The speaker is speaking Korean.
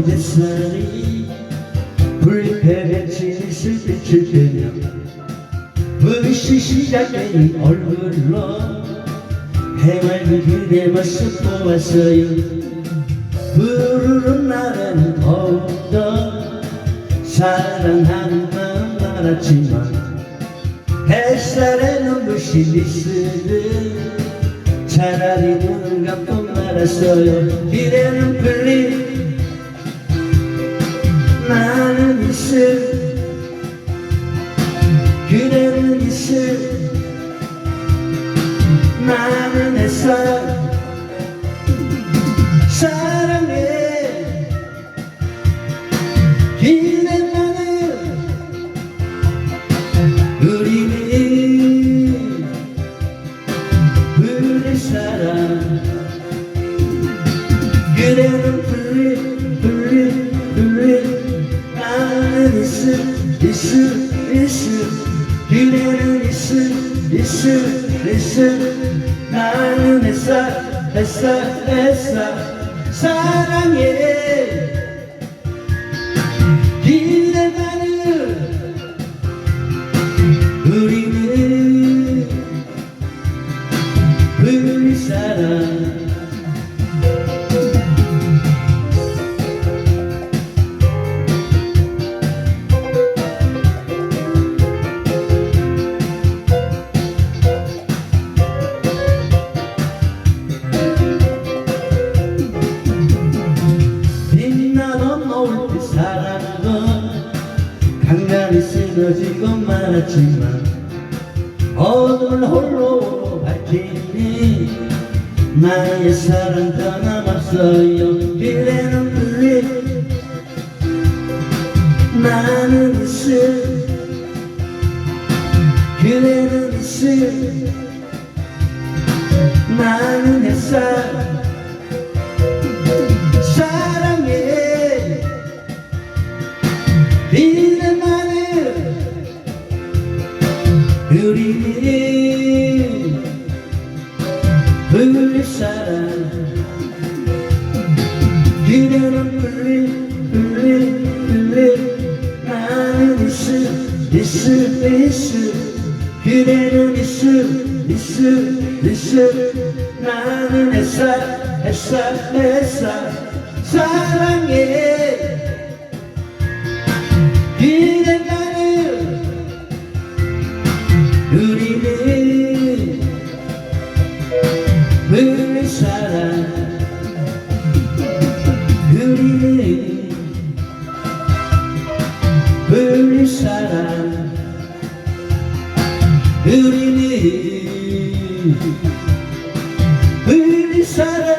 햇살이 불패에 지니을 비출 때면 불시 시작된 얼굴로 해맑은 그대 모습 보았어요. 부르는 날은 더욱더 사랑하는 마음 알았지만 햇살에 눈부신 미스를 차라리 눈을 감고 말았어요. 이래는 풀린 나는 이슬 그대는 이슬 나는 햇살 사랑해. 기대만은 우리는 우리 사랑. 그대는 있을 있을 그대는 있을 있을 있을 나는 햇살 햇살 햇살. 사랑해 쓰러지고 말았지만 어둠을 홀로 밝히니 나의 사랑 떠남았어요. 그대는 불리. 나는 있을 그대는 있을 나는 햇살 우리는 우리 사랑. 그대는 풀린 풀린 풀린 나는 있을 있을 있을. 그대는 있을 있을 있을. 나는 햇살 햇살 햇살. 사랑해 우리는 우리 사람 우리는 우리 사람